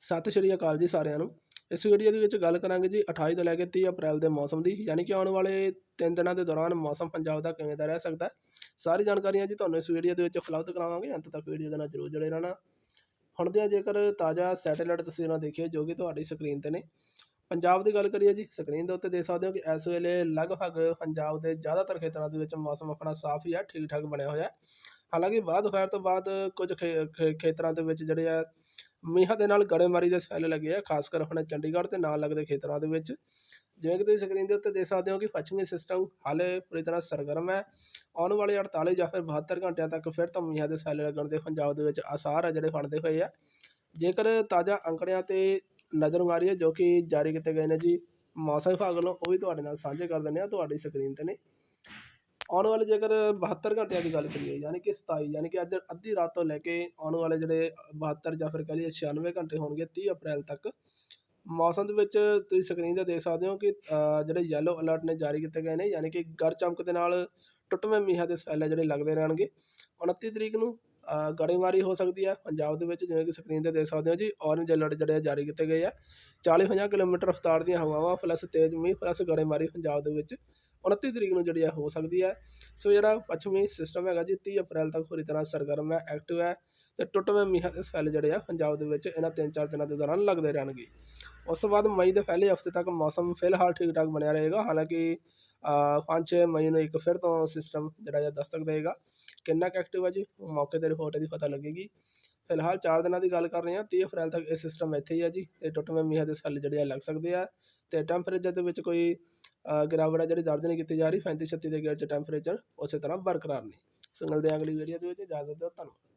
ਸਤਿ ਸ਼੍ਰੀ ਅਕਾਲ ਜੀ ਸਾਰਿਆਂ ਨੂੰ। ਇਸ ਵੀਡੀਓ ਦੇ ਵਿੱਚ ਗੱਲ ਕਰਾਂਗੇ ਜੀ 28 ਤੋਂ ਲੈ ਕੇ 30 ਅਪ੍ਰੈਲ ਦੇ ਮੌਸਮ ਦੀ, ਯਾਨੀ ਕਿ ਆਉਣ ਵਾਲੇ 3 ਦਿਨਾਂ ਦੇ ਦੌਰਾਨ ਮੌਸਮ ਪੰਜਾਬ ਦਾ ਕਿਵੇਂ ਦਾ ਰਹਿ ਸਕਦਾ ਸਾਰੀ ਜਾਣਕਾਰੀਆਂ ਜੀ ਤੁਹਾਨੂੰ ਇਸ ਵੀਡੀਓ ਦੇ ਵਿੱਚ ਉਪਲਬਧ ਕਰਾਵਾਂਗੇ। ਅੰਤ ਤੱਕ ਵੀਡੀਓ ਦੇ ਨਾਲ ਜਰੂਰ ਜੁੜੇ ਰਹਿਣਾ। ਹੁਣ ਦੀਆਂ ਜੇਕਰ ਤਾਜ਼ਾ ਸੈਟੇਲਾਈਟ ਤਸਵੀਰਾਂ ਦੇਖੀਏ, ਜੋ ਕਿ ਤੁਹਾਡੀ ਸਕਰੀਨ ਤੇ ਨੇ। ਪੰਜਾਬ ਦੀ ਗੱਲ ਕਰੀਏ ਜੀ ਸਕਰੀਨ ਦੇ ਉੱਤੇ ਦੇਖ ਸਕਦੇ ਹੋ ਕਿ ਇਸ ਵੇਲੇ ਲਗਭਗ ਪੰਜਾਬ ਦੇ ਜ਼ਿਆਦਾਤਰ ਖੇਤਰਾਂ ਦੇ ਵਿੱਚ ਮੌਸਮ ਆਪਣਾ ਸਾਫ਼ ਹੀ ਹੈ ਠੀਕ ਠਾਕ ਬਣਿਆ ਹੋਇਆ ਹੈ। ਹਾਲਾਂਕਿ ਬਾਅਦ ਦੁਪਹਿਰ ਤੋਂ ਬਾਅਦ ਕੁਝ ਖੇ- ਖੇ- ਖੇਤਰਾਂ ਦੇ ਵਿੱਚ ਜਿਹੜੇ ਆ ਮੀਂਹਾਂ ਦੇ ਨਾਲ ਗੜੇਮਾਰੀ ਦੇ ਸੈੱਲ ਲੱਗੇ ਆ, ਖਾਸ ਕਰ ਆਪਣੇ ਚੰਡੀਗੜ੍ਹ ਤੇ ਨਾਲ ਲੱਗਦੇ ਖੇਤਰਾਂ ਦੇ ਵਿੱਚ। ਜਿਵੇਂ ਕਿ ਤੁਸੀਂ ਸਕਰੀਨ ਦੇ ਉੱਤੇ ਦੇਖ ਸਕਦੇ ਹੋ ਕਿ ਪੱਛਮੀ ਸਿਸਟਮ ਹਾਲੇ ਪੂਰੀ ਤਰ੍ਹਾਂ ਸਰਗਰਮ ਹੈ। ਆਉਣ ਵਾਲੇ 48 ਜਾਂ ਫਿਰ 72 ਘੰਟਿਆਂ ਤੱਕ ਫਿਰ ਤੋਂ ਮੀਂਹਾਂ ਦੇ ਸੈੱਲ ਲੱਗਣ ਦੇ ਪੰਜਾਬ ਦੇ ਵਿੱਚ ਆਸਾਰ ਆ ਜਿਹੜੇ ਫੜਦੇ ਹੋਏ ਆ। ਜੇਕਰ ਤਾਜ਼ਾ ਅੰਕੜਿਆਂ ਤੇ ਨਜ਼ਰ ਮਾਰੀਏ ਜੋ ਕਿ ਜਾਰੀ ਕੀਤੇ ਗਏ ਨੇ ਜੀ, ਮੌਸਮ ਵਿਭਾਗ ਵੱਲੋਂ, ਉਹ ਵੀ ਤੁਹਾਡੇ ਨਾਲ ਸਾਂਝੇ ਕਰ ਦਿੰਦੇ ਆ ਤੁਹਾਡੀ ਸਕਰੀਨ ਤੇ ਨੇ ਆਉਣ ਵਾਲੇ ਜੇਕਰ 72 ਘੰਟਿਆਂ ਦੀ ਗੱਲ ਕਰੀਏ, ਯਾਨੀ ਕਿ 27 ਯਾਨੀ ਕਿ ਅੱਜ ਅੱਧੀ ਰਾਤ ਤੋਂ ਲੈ ਕੇ ਆਉਣ ਵਾਲੇ ਜਿਹੜੇ 72 ਜਾਂ ਫਿਰ ਕਹਿ ਲਈਏ 96 ਘੰਟੇ ਹੋਣਗੇ ਤੀਹ ਅਪ੍ਰੈਲ ਤੱਕ, ਮੌਸਮ ਦੇ ਵਿੱਚ ਤੁਸੀਂ ਸਕਰੀਨ ਤੇ ਦੇਖ ਸਕਦੇ ਹੋ ਕਿ ਜਿਹੜੇ ਯੈਲੋ ਅਲਰਟ ਨੇ ਜਾਰੀ ਕੀਤੇ ਗਏ ਨੇ, ਯਾਨੀ ਕਿ ਗਰ ਚਮਕ ਦੇ ਨਾਲ ਟੁੱਟਵੇਂ ਮੀਂਹਾਂ ਦੇ ਸੈੱਲ ਜਿਹੜੇ ਲੱਗਦੇ ਰਹਿਣਗੇ। 29 ਤਰੀਕ ਨੂੰ ਗੜੇਮਾਰੀ ਹੋ ਸਕਦੀ ਹੈ, ਪੰਜਾਬ ਦੇ ਵਿੱਚ ਜਿਵੇਂ ਕਿ ਸਕਰੀਨ ਤੇ ਦੇਖ ਸਕਦੇ ਹੋ ਜੀ ਔਰੇਂਜ ਅਲਰਟ ਜਿਹੜੇ ਆ ਜਾਰੀ ਕੀਤੇ ਗਏ ਆ। 40-50 ਕਿਲੋਮੀਟਰ ਰਫ਼ਤਾਰ ਦੀਆਂ ਹਵਾਵਾਂ ਪਲੱਸ ਤੇਜ਼ ਮੀਂਹ ਪਲੱਸ ਗੜੇਮਾਰੀ ਪੰਜਾਬ ਦੇ ਵਿੱਚ। 29 ਤਰੀਕ ਨੂੰ ਜਿਹੜੀ ਹੈ ਹੋ ਸਕਦੀ ਹੈ ਸੋ ਜਿਹੜਾ ਪੱਛਮੀ ਸਿਸਟਮ ਹੈਗਾ ਜੀ, ਤੀਹ ਅਪ੍ਰੈਲ ਤੱਕ ਪੂਰੀ ਤਰ੍ਹਾਂ ਸਰਗਰਮ ਹੈ ਐਕਟਿਵ ਹੈ ਅਤੇ ਟੁੱਟਵੇਂ ਮੀਂਹਾਂ ਦੇ ਸੈੱਲ ਜਿਹੜੇ ਆ ਪੰਜਾਬ ਦੇ ਵਿੱਚ ਇਹਨਾਂ ਤਿੰਨ ਚਾਰ ਦਿਨਾਂ ਦੇ ਦੌਰਾਨ ਲੱਗਦੇ ਰਹਿਣਗੇ। ਉਸ ਤੋਂ ਬਾਅਦ ਮਈ ਦੇ ਪਹਿਲੇ ਹਫ਼ਤੇ ਤੱਕ ਮੌਸਮ ਫਿਲਹਾਲ ਠੀਕ ਠਾਕ ਬਣਿਆ ਰਹੇਗਾ। ਹਾਲਾਂਕਿ 5-6 ਮਈ ਨੂੰ ਇੱਕ ਫਿਰ ਤੋਂ ਸਿਸਟਮ ਜਿਹੜਾ ਹੈ ਦਸਤਕ ਦੇਗਾ ਕਿੰਨਾ ਕੁ ਐਕਟਿਵ ਹੈ ਜੀ, ਮੌਕੇ ਤੇ ਰਿਪੋਰਟ ਇਹਦੀ ਪਤਾ ਲੱਗੇਗੀ। ਫਿਲਹਾਲ 4 ਦਿਨਾਂ ਦੀ ਗੱਲ ਕਰ ਰਹੇ ਹਾਂ 30 ਅਪ੍ਰੈਲ ਤੱਕ ਇਹ ਸਿਸਟਮ ਇੱਥੇ ਹੀ ਹੈ ਜੀ ਤੇ ਟੁੱਟਵੇਂ ਮੀਂਹ ਦੇ ਸੈੱਲ ਜਿਹੜੇ ਆ ਲੱਗ ਸਕਦੇ ਆ ਤੇ ਟੈਂਪਰੇਚਰ ਦੇ ਵਿੱਚ ਕੋਈ ਗਿਰਾਵਟ ਹੈ ਜਿਹੜੀ ਦਰਜ ਨਹੀਂ ਕੀਤੀ ਜਾ ਰਹੀ 35 36 ਦੇ ਗੇੜ 'ਚ ਟੈਂਪਰੇਚਰ ਉਸੇ ਤਰ੍ਹਾਂ ਬਰਕਰਾਰ ਨੇ। ਸੋ ਮਿਲਦੇ ਹਾਂ ਅਗਲੀ ਵੀਡੀਓ ਦੇ ਵਿੱਚ ਇਜਾਜ਼ਤ ਦਿਓ, ਧੰਨਵਾਦ।